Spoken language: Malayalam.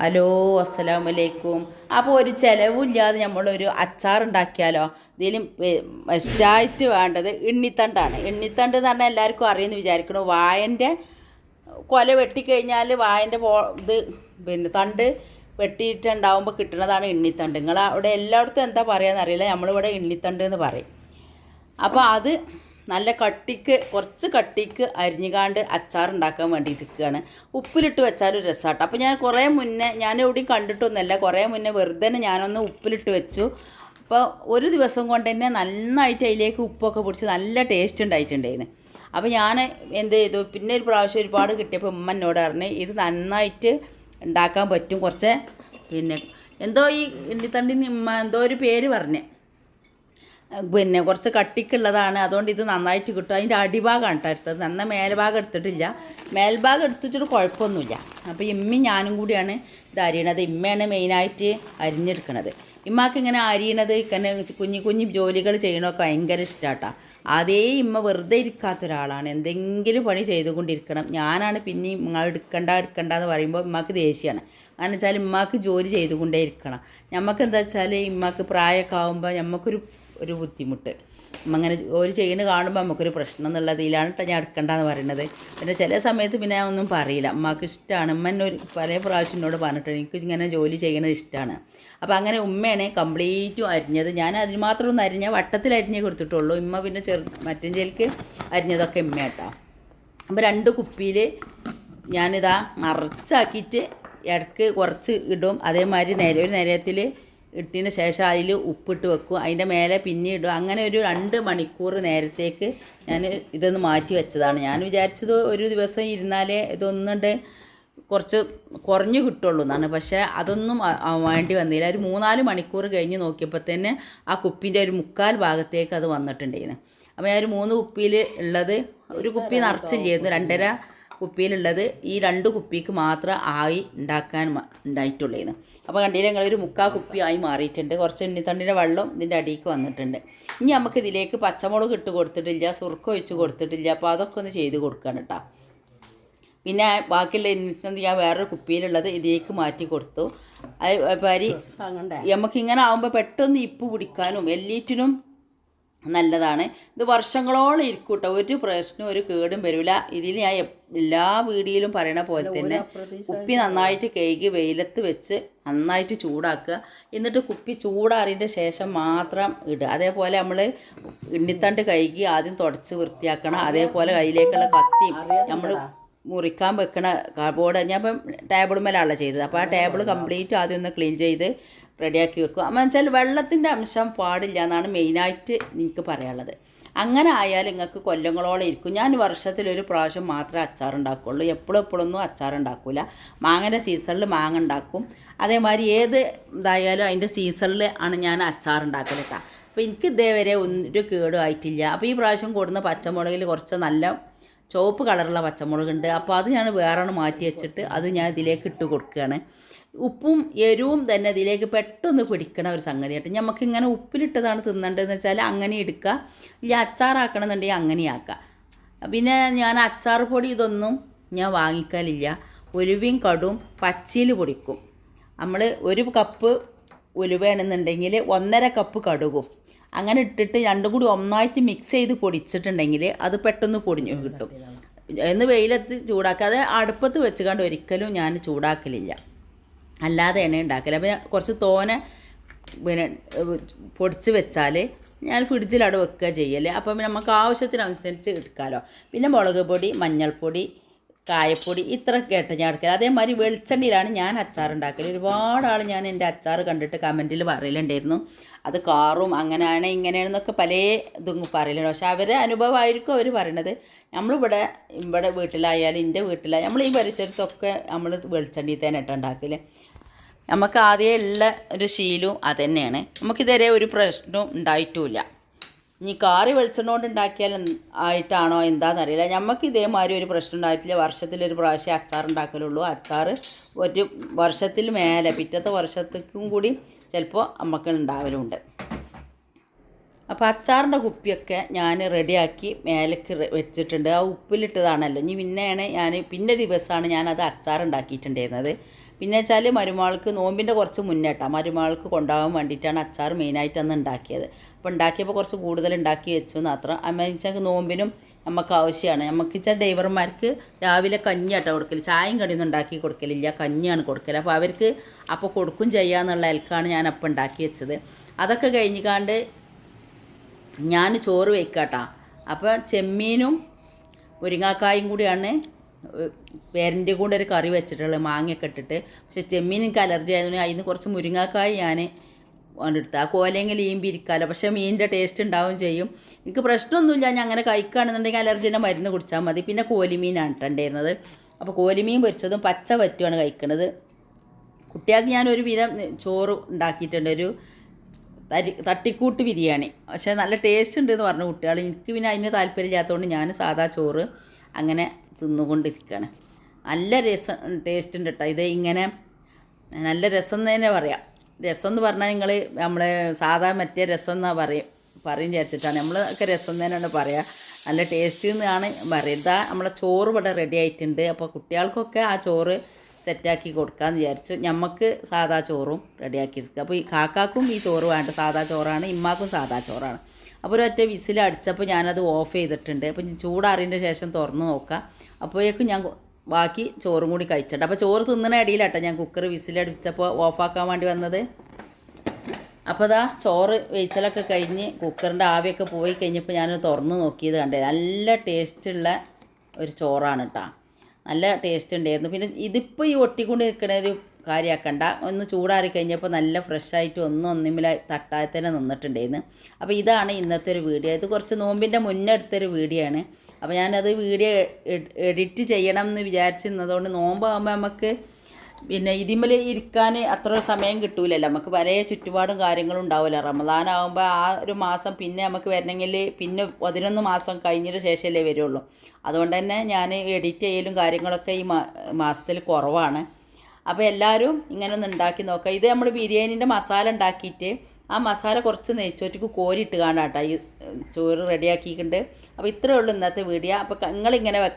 ഹലോ അസ്സലാമലൈക്കും. അപ്പോൾ ഒരു ചിലവില്ലാതെ നമ്മളൊരു അച്ചാർ ഉണ്ടാക്കിയാലോ ഇതിലും ബെസ്റ്റായിട്ട് വേണ്ടത് എണ്ണിത്തണ്ടാണ്. എണ്ണിത്തണ്ട് എന്ന് പറഞ്ഞാൽ എല്ലാവർക്കും അറിയുമെന്ന് വിചാരിക്കണു. വായന്റെ കൊല വെട്ടിക്കഴിഞ്ഞാൽ വായന്റെ പോ ഇത് പിന്നെ തണ്ട് വെട്ടിയിട്ടുണ്ടാവുമ്പോൾ കിട്ടുന്നതാണ് എണ്ണിത്തണ്ട്. നിങ്ങൾ അവിടെ എല്ലായിടത്തും എന്താ പറയുക എന്നറിയില്ല നമ്മളിവിടെ എണ്ണിത്തണ്ട് എന്ന് പറയും. അപ്പോൾ അത് നല്ല കട്ടിക്ക് കുറച്ച് കട്ടിക്ക് അരിഞ്ഞുകാണ്ട് അച്ചാർ ഉണ്ടാക്കാൻ വേണ്ടിയിട്ട് നിൽക്കുകയാണ് ഉപ്പിലിട്ട് വെച്ചാൽ ഒരു രസമാട്ടോ അപ്പോൾ ഞാൻ കുറേ മുന്നേ ഞാൻ എവിടെയും കണ്ടിട്ടൊന്നുമല്ല കുറേ മുന്നേ വെറുതെ ഞാനൊന്ന് ഉപ്പിലിട്ട് വെച്ചു. അപ്പോൾ ഒരു ദിവസം കൊണ്ട് തന്നെ നന്നായിട്ട് അതിലേക്ക് ഉപ്പൊക്കെ പിടിച്ച് നല്ല ടേസ്റ്റ് ഉണ്ടായിട്ടുണ്ടായിരുന്നു. അപ്പോൾ ഞാൻ എന്ത് ചെയ്തു? പിന്നെ ഒരു പ്രാവശ്യം ഒരുപാട് കിട്ടിയപ്പോൾ ഉമ്മ എന്നോട് പറഞ്ഞ് ഇത് നന്നായിട്ട് ഉണ്ടാക്കാൻ പറ്റും കുറച്ച്. പിന്നെ എന്തോ ഈ ഇണ്ടിത്തണ്ടിന് ഉമ്മ എന്തോ ഒരു പേര് പറഞ്ഞേ. പിന്നെ കുറച്ച് കട്ടിക്കുള്ളതാണ്. അതുകൊണ്ട് ഇത് നന്നായിട്ട് കിട്ടും. അതിന്റെ അടിഭാഗമാണ് കേട്ടോ എടുത്തത്. നന്ന മേൽഭാഗം എടുത്തിട്ടില്ല. മേൽഭാഗം എടുത്തിട്ടൊരു കുഴപ്പമൊന്നുമില്ല. അപ്പോൾ ഇമ്മി ഞാനും കൂടിയാണ് ഇത് അരിയണത്. ഇമ്മയാണ് മെയിനായിട്ട് അരിഞ്ഞെടുക്കണത്. ഇമ്മാക്ക് ഇങ്ങനെ അരിയണത് ഇങ്ങനെ കുഞ്ഞു കുഞ്ഞു ജോലികൾ ചെയ്യണമൊക്കെ ഭയങ്കര ഇഷ്ടമാട്ടോ അതേ ഇമ്മ വെറുതെ ഇരിക്കാത്ത ഒരാളാണ്. എന്തെങ്കിലും പണി ചെയ്തുകൊണ്ടിരിക്കണം. ഞാനാണ് പിന്നെ നിങ്ങൾ എടുക്കണ്ട എടുക്കണ്ട എന്ന് പറയുമ്പോൾ ഇമ്മക്ക് ദേഷ്യമാണ് കാരണം വെച്ചാൽ ഇമ്മാക്ക് ജോലി ചെയ്തുകൊണ്ടേ ഇരിക്കണം. നമുക്ക് എന്താ വെച്ചാൽ ഇമ്മാക്ക് പ്രായമൊക്കെ ആകുമ്പോൾ നമുക്കൊരു ഒരു ബുദ്ധിമുട്ട്. അങ്ങനെ ഒരു ചെയ്യുന്ന കാണുമ്പോൾ നമുക്കൊരു പ്രശ്നം എന്നുള്ളതിലാണ് കേട്ടോ ഞാൻ എടുക്കേണ്ടതെന്ന് പറയുന്നത് പിന്നെ ചില സമയത്ത് പിന്നെ ഒന്നും പറയില്ല. അമ്മയ്ക്ക് ഇഷ്ടമാണ് ഉമ്മ എന്നെ ഒരു പല പ്രാവശ്യം എന്നോട് പറഞ്ഞിട്ടുണ്ട്. എനിക്ക് ഇങ്ങനെ ജോലി ചെയ്യണത് ഇഷ്ടമാണ് അപ്പോൾ അങ്ങനെ ഉമ്മയാണ് കംപ്ലീറ്റും അരിഞ്ഞത്. ഞാൻ അതിന് മാത്രം ഒന്ന് അരിഞ്ഞ വട്ടത്തിൽ അരിഞ്ഞേ കൊടുത്തിട്ടുള്ളൂ. ഉമ്മ പിന്നെ ചെറു മറ്റഞ്ചേലിക്ക് അരിഞ്ഞതൊക്കെ ഉമ്മയാട്ടോ. അപ്പോൾ രണ്ട് കുപ്പിയിൽ ഞാനിതാ നിറച്ചാക്കിയിട്ട് ഇടയ്ക്ക് കുറച്ച് ഇടും. അതേമാതിരി നേരെ ഒരു നേരത്തിൽ ഇട്ടതിന് ശേഷം അതിൽ ഉപ്പിട്ട് വെക്കും. അതിന്റെ മേലെ പിന്നെ ഇടും. അങ്ങനെ ഒരു രണ്ട് മണിക്കൂർ നേരത്തേക്ക് ഞാൻ ഇതൊന്ന് മാറ്റി വെച്ചതാണ്. ഞാൻ വിചാരിച്ചത് ഒരു ദിവസം ഇരുന്നാലേ ഇതൊന്നുണ്ട് കുറച്ച് കുറഞ്ഞു കിട്ടുള്ളൂ എന്നാണ്. പക്ഷേ അതൊന്നും വേണ്ടി വന്നില്ല. ഒരു മൂന്നാൽ മണിക്കൂർ കഴിഞ്ഞ് നോക്കിയപ്പോൾ തന്നെ ആ കുപ്പിന്റെ ഒരു മുക്കാൽ ഭാഗത്തേക്ക് അത് വന്നിട്ടുണ്ടായിരുന്നു. അപ്പോൾ ഞാൻ ഒരു മൂന്ന് കുപ്പിയിൽ ഉള്ളത് ഒരു കുപ്പി നിറച്ചില്ലായിരുന്നു. രണ്ടര കുപ്പിയിലുള്ളത് ഈ രണ്ട് കുപ്പിക്ക് മാത്രം ആയി ഉണ്ടാക്കാൻ ഉണ്ടായിട്ടുള്ളതെന്ന് അപ്പോൾ കണ്ടില്ല ഞങ്ങളൊരു മുക്കാ കുപ്പി ആയി മാറിയിട്ടുണ്ട്. കുറച്ച് എണ്ണിത്തണ്ടിന്റെ വെള്ളം ഇതിന്റെ അടിയിലേക്ക് വന്നിട്ടുണ്ട്. ഇനി നമുക്ക് ഇതിലേക്ക് പച്ചമുളക് ഇട്ട് കൊടുത്തിട്ടില്ല സുർക്ക ഒഴിച്ച് കൊടുത്തിട്ടില്ല. അപ്പോൾ അതൊക്കെ ഒന്ന് ചെയ്ത് കൊടുക്കണം കേട്ടോ പിന്നെ ബാക്കിയുള്ള എണ്ണിത്തണ്ട് ഞാൻ വേറൊരു കുപ്പിയിലുള്ളത് ഇതിലേക്ക് മാറ്റി കൊടുത്തു. അത് പരി നമുക്കിങ്ങനെ ആകുമ്പോൾ പെട്ടെന്ന് ഇപ്പ് പിടിക്കാനും എല്ലീറ്റിനും നല്ലതാണ്. ഇത് വർഷങ്ങളോളം ഇരിക്കും കേട്ടോ ഒരു പ്രശ്നവും ഒരു കേടും വരില്ല ഇതിൽ ഞാൻ എല്ലാ വീഡിയോയിലും പറയണ പോലെ തന്നെ കുപ്പി നന്നായിട്ട് കഴുകി വെയിലത്ത് വെച്ച് നന്നായിട്ട് ചൂടാക്കുക. എന്നിട്ട് കുപ്പി ചൂടാറിന്റെ ശേഷം മാത്രം ഇടുക. അതേപോലെ നമ്മൾ ഇണ്ണിത്തണ്ട് കഴുകി ആദ്യം തുടച്ച് വൃത്തിയാക്കണം. അതേപോലെ കയ്യിലേക്കുള്ള കത്തി നമ്മൾ മുറിക്കാൻ വെക്കണ കാർഡ്ബോർഡ് ഞാൻ ഇപ്പം ടേബിൾ മേലാണല്ലോ ചെയ്തത്. അപ്പോൾ ആ ടേബിൾ കംപ്ലീറ്റ് ആദ്യം ഒന്ന് ക്ലീൻ ചെയ്ത് റെഡിയാക്കി വെക്കും അമ്മ വെച്ചാൽ വെള്ളത്തിന്റെ അംശം പാടില്ല എന്നാണ് മെയിനായിട്ട് എനിക്ക് പറയാനുള്ളത്. അങ്ങനെ ആയാൽ നിങ്ങൾക്ക് കൊല്ലങ്ങളോളം ഇരിക്കും. ഞാൻ വർഷത്തിലൊരു പ്രാവശ്യം മാത്രമേ അച്ചാർ ഉണ്ടാക്കുകയുള്ളൂ. എപ്പോഴും എപ്പോഴൊന്നും അച്ചാർ ഉണ്ടാക്കില്ല മാങ്ങന്റെ സീസണിൽ മാങ്ങ ഉണ്ടാക്കും. അതേമാതിരി ഏത് ഇതായാലും അതിന്റെ സീസണിൽ ആണ് ഞാൻ അച്ചാർ ഉണ്ടാക്കൽ കേട്ടോ. അപ്പോൾ എനിക്ക് ഇതേവരെ ഒരു കേടും ആയിട്ടില്ല. അപ്പോൾ ഈ പ്രാവശ്യം കൂടുന്ന പച്ചമുളകിൽ കുറച്ച് നല്ല ചുവപ്പ് കളറുള്ള പച്ചമുളകുണ്ട്. അപ്പോൾ അത് ഞാൻ വേറെ മാറ്റി വെച്ചിട്ട് അത് ഞാൻ ഇതിലേക്ക് ഇട്ട് കൊടുക്കുകയാണ്. ഉപ്പും എരിവും തന്നെ ഇതിലേക്ക് പെട്ടെന്ന് പിടിക്കണ ഒരു സംഗതി ആയിട്ട് നമുക്ക് ഇങ്ങനെ ഉപ്പിലിട്ടതാണ് തിന്നേണ്ടതെന്ന് വെച്ചാൽ അങ്ങനെ എടുക്കുക. ഇല്ല അച്ചാറാക്കണമെന്നുണ്ടെങ്കിൽ അങ്ങനെ ആക്കുക. പിന്നെ ഞാൻ അച്ചാർ പൊടി ഇതൊന്നും ഞാൻ വാങ്ങിക്കലില്ല. ഉലുവയും കടും പച്ചയിൽ പൊടിക്കും. നമ്മൾ ഒരു കപ്പ് ഉലുവയാണെന്നുണ്ടെങ്കിൽ ഒന്നര കപ്പ് കടുകും. അങ്ങനെ ഇട്ടിട്ട് രണ്ടും കൂടി ഒന്നായിട്ട് മിക്സ് ചെയ്ത് പൊടിച്ചിട്ടുണ്ടെങ്കിൽ അത് പെട്ടെന്ന് പൊടിഞ്ഞു കിട്ടും. എന്ന് വെയിലത്ത് ചൂടാക്കാതെ അടുപ്പത്ത് വെച്ചുകൊണ്ട് ഒരിക്കലും ഞാൻ ചൂടാക്കലില്ല. അല്ലാതെ എണ്ണ ഉണ്ടാക്കില്ല പിന്നെ കുറച്ച് തോനെ പിന്നെ പൊടിച്ച് വെച്ചാൽ ഞാൻ ഫ്രിഡ്ജിൽ അവിടെ വെക്കുക ചെയ്യൽ. അപ്പം പിന്നെ നമുക്ക് ആവശ്യത്തിനനുസരിച്ച് എടുക്കാമല്ലോ പിന്നെ മുളക് പൊടി മഞ്ഞൾപ്പൊടി കായപ്പൊടി ഇത്ര കേട്ട ഞാൻ എടുക്കൽ അതേമാതിരി വെളിച്ചെണ്ണയിലാണ് ഞാൻ അച്ചാർ ഉണ്ടാക്കൽ ഒരുപാട് ഞാൻ എന്റെ അച്ചാർ കണ്ടിട്ട് കമന്റിൽ പറയലുണ്ടായിരുന്നു. അത് കാറും അങ്ങനെയാണ് ഇങ്ങനെയാണെന്നൊക്കെ പല ഇതും പറയലുണ്ട്. പക്ഷെ അവരെ അനുഭവമായിരിക്കും അവർ പറയണത്. നമ്മളിവിടെ ഇവിടെ വീട്ടിലായാലും എന്റെ വീട്ടിലായാലും നമ്മൾ ഈ പരിസരത്തൊക്കെ നമ്മൾ വെളിച്ചെണ്ണയിൽ തന്നെ ഇട്ട് ഉണ്ടാക്കൽ. നമുക്ക് ആദ്യമേ ഉള്ള ഒരു ശീലവും അതുതന്നെയാണ് നമുക്കിതുവരെ ഒരു പ്രശ്നവും ഉണ്ടായിട്ടുമില്ല ഇനി കാറി വെളിച്ചെണ്ണ കൊണ്ട് ഉണ്ടാക്കിയാൽ ആയിട്ടാണോ എന്താണെന്നറിയില്ല നമുക്ക് ഇതേമാതിരി ഒരു പ്രശ്നം ഉണ്ടായിട്ടില്ല. വർഷത്തിലൊരു പ്രാവശ്യം അച്ചാർ ഉണ്ടാക്കലുള്ളൂ. അച്ചാർ ഒരു വർഷത്തിൽ മേലെ പിറ്റത്തെ വർഷത്തേക്കും കൂടി ചിലപ്പോൾ നമുക്ക് ഉണ്ടാവലുണ്ട്. അപ്പോൾ അച്ചാറിന്റെ കുപ്പിയൊക്കെ ഞാൻ റെഡിയാക്കി മേലേക്ക് വെച്ചിട്ടുണ്ട്. ആ ഉപ്പിലിട്ടതാണല്ലോ. ഇനി പിന്നെയാണ് ഞാൻ പിന്നെ ദിവസമാണ് ഞാനത് അച്ചാർ ഉണ്ടാക്കിയിട്ടുണ്ടായിരുന്നത്. പിന്നെ വെച്ചാൽ മരുമകൾക്ക് നോമ്പിന്റെ കുറച്ച് മുന്നേട്ടാണ് മരുമകൾക്ക് കൊണ്ടുപോകാൻ വേണ്ടിയിട്ടാണ് അച്ചാർ മെയിനായിട്ട് അന്ന് ഉണ്ടാക്കിയത്. അപ്പോൾ ഉണ്ടാക്കിയപ്പോൾ കുറച്ച് കൂടുതൽ ഉണ്ടാക്കി വെച്ചു മാത്രം. അമ്മ വെച്ചാൽ നോമ്പിനും നമുക്ക് ആവശ്യമാണ് നമുക്ക് വെച്ചാൽ ഡ്രൈവർമാർക്ക് രാവിലെ കഞ്ഞിയാട്ടോ കൊടുക്കൽ ചായയും കടിയൊന്നും ഉണ്ടാക്കി കൊടുക്കലില്ല. കഞ്ഞിയാണ് കൊടുക്കൽ അപ്പോൾ അവർക്ക് അപ്പോൾ കൊടുക്കും ചെയ്യാന്നുള്ള എൽക്കാണ് ഞാൻ അപ്പം ഉണ്ടാക്കി വെച്ചത്. അതൊക്കെ കഴിഞ്ഞിക്കാണ്ട് ഞാൻ ചോറ് വയ്ക്കാട്ടാ അപ്പോൾ ചെമ്മീനും മുരിങ്ങാക്കായും കൂടിയാണ് പേരന്റെ കൂടെ ഒരു കറി വെച്ചിട്ടുള്ളത് മാങ്ങയൊക്കെ ഇട്ടിട്ട്. പക്ഷെ ചെമ്മീൻ എനിക്ക് അലർജി ആയതുകൊണ്ട് അതിന് കുറച്ച് മുരിങ്ങാക്കായി ഞാൻ കൊണ്ടെടുത്ത് ആ കോലെങ്കിൽ ഈമ്പി പക്ഷേ മീനിന്റെ ടേസ്റ്റ് ഉണ്ടാവും ചെയ്യും. എനിക്ക് പ്രശ്നമൊന്നുമില്ല. ഞാൻ അങ്ങനെ കഴിക്കുകയാണെന്നുണ്ടെങ്കിൽ അലർജീന്റെ മരുന്ന് കുടിച്ചാൽ മതി. പിന്നെ കോലിമീനാണ് ഇട്ടുണ്ടായിരുന്നത് അപ്പോൾ കോലിമീൻ പൊരിച്ചതും പച്ച വറ്റുമാണ് കഴിക്കുന്നത് കുട്ടികൾക്ക് ഞാൻ ഒരു വിധം ചോറ് ഉണ്ടാക്കിയിട്ടുണ്ട്. ഒരു തരി തട്ടിക്കൂട്ട് ബിരിയാണി. പക്ഷേ നല്ല ടേസ്റ്റ് ഉണ്ട് എന്ന് പറഞ്ഞു കുട്ടികൾ. എനിക്ക് പിന്നെ അതിന് താല്പര്യമില്ലാത്തതുകൊണ്ട് ഞാൻ സാധാ ചോറ് അങ്ങനെ തിന്നുകൊണ്ടിരിക്കുകയാണ്. നല്ല രസം ടേസ്റ്റ് ഉണ്ട് കേട്ടോ ഇത് ഇങ്ങനെ നല്ല രസം എന്ന് തന്നെ പറയാം. രസം എന്ന് പറഞ്ഞാൽ നിങ്ങൾ നമ്മളെ സാധാ മറ്റേ രസം എന്നാ പറയും പറയും വിചാരിച്ചിട്ടാണ്. നമ്മളൊക്കെ രസം തന്നെയാണ് പറയുക നല്ല ടേസ്റ്റ് എന്നാണ് പറയുക ഇതാ നമ്മളെ ചോറ് ഇവിടെ റെഡി ആയിട്ടുണ്ട്. അപ്പോൾ കുട്ടികൾക്കൊക്കെ ആ ചോറ് സെറ്റാക്കി കൊടുക്കാമെന്ന് വിചാരിച്ചു. നമുക്ക് സാധാ ചോറും റെഡിയാക്കി എടുക്കുക അപ്പോൾ ഈ കാക്കാക്കും ഈ ചോറ് വേണ്ട. സാധാ ചോറാണ്. ഇമ്മാക്കും സാധാ ചോറാണ്. അപ്പോൾ ഒരൊറ്റ വിസിൽ അടിച്ചപ്പോൾ ഞാനത് ഓഫ് ചെയ്തിട്ടുണ്ട്. അപ്പോൾ ചൂടാറിയതിന്റെ ശേഷം തുറന്ന് നോക്കാം. അപ്പോഴേക്കും ഞാൻ ബാക്കി ചോറും കൂടി കഴിച്ചിട്ട് അപ്പോൾ ചോറ് തിന്നണ ഇടയിലാട്ടോ ഞാൻ കുക്കർ വിസിലടിച്ചപ്പോൾ ഓഫാക്കാൻ വേണ്ടി വന്നത്. അപ്പോൾ അതാ ചോറ് വെയിച്ചലൊക്കെ കഴിഞ്ഞ് കുക്കറിന്റെ ആവിയൊക്കെ പോയി കഴിഞ്ഞപ്പോൾ ഞാൻ തുറന്ന് നോക്കിയത് കണ്ടേ. നല്ല ടേസ്റ്റുള്ള ഒരു ചോറാണ് കേട്ടോ നല്ല ടേസ്റ്റ് ഉണ്ടായിരുന്നു. പിന്നെ ഇതിപ്പോൾ ഈ ഒട്ടിക്കൊണ്ട് നിൽക്കുന്ന ഒരു കാര്യമാക്കണ്ട ഒന്ന് ചൂടാറി കഴിഞ്ഞപ്പോൾ നല്ല ഫ്രഷായിട്ട് ഒന്നും ഒന്നുമില്ല തട്ടാതെ തന്നെ നിന്നിട്ടുണ്ടായിരുന്നു. അപ്പോൾ ഇതാണ് ഇന്നത്തെ ഒരു വീഡിയോ. ഇത് കുറച്ച് നോമ്പിന്റെ മുന്നേ എടുത്തൊരു വീഡിയോ ആണ്. അപ്പോൾ ഞാനത് വീഡിയോ എഡിറ്റ് ചെയ്യണം എന്ന് വിചാരിച്ചിരുന്നതുകൊണ്ട് നോമ്പാകുമ്പോൾ നമുക്ക് പിന്നെ ഇതിമ്മൽ ഇരിക്കാൻ അത്ര സമയം കിട്ടൂലല്ലോ. നമുക്ക് പല ചുറ്റുപാടും കാര്യങ്ങളും ഉണ്ടാവില്ല റമദാനാകുമ്പോൾ ആ ഒരു മാസം പിന്നെ നമുക്ക് വരണമെങ്കിൽ പിന്നെ പതിനൊന്ന് മാസം കഴിഞ്ഞതിന് ശേഷമല്ലേ വരുള്ളൂ. അതുകൊണ്ട് തന്നെ ഞാൻ എഡിറ്റ് ചെയ്യലും കാര്യങ്ങളൊക്കെ ഈ മാസത്തിൽ കുറവാണ്. അപ്പോൾ എല്ലാവരും ഇങ്ങനെ ഒന്ന് ഉണ്ടാക്കി നോക്കുക ഇത് നമ്മൾ ബിരിയാണീന്റെ മസാല ഉണ്ടാക്കിയിട്ട് ആ മസാല കുറച്ച് നെയ്ച്ചോറ്റിക്ക് കോരിയിട്ട് കാണാം കേട്ടോ ഈ ചോറ് റെഡിയാക്കിയിട്ടുണ്ട്. അപ്പോൾ ഇത്രയേ ഉള്ളൂ ഇന്നത്തെ വീഡിയോ. അപ്പോൾ നിങ്ങളിങ്ങനെ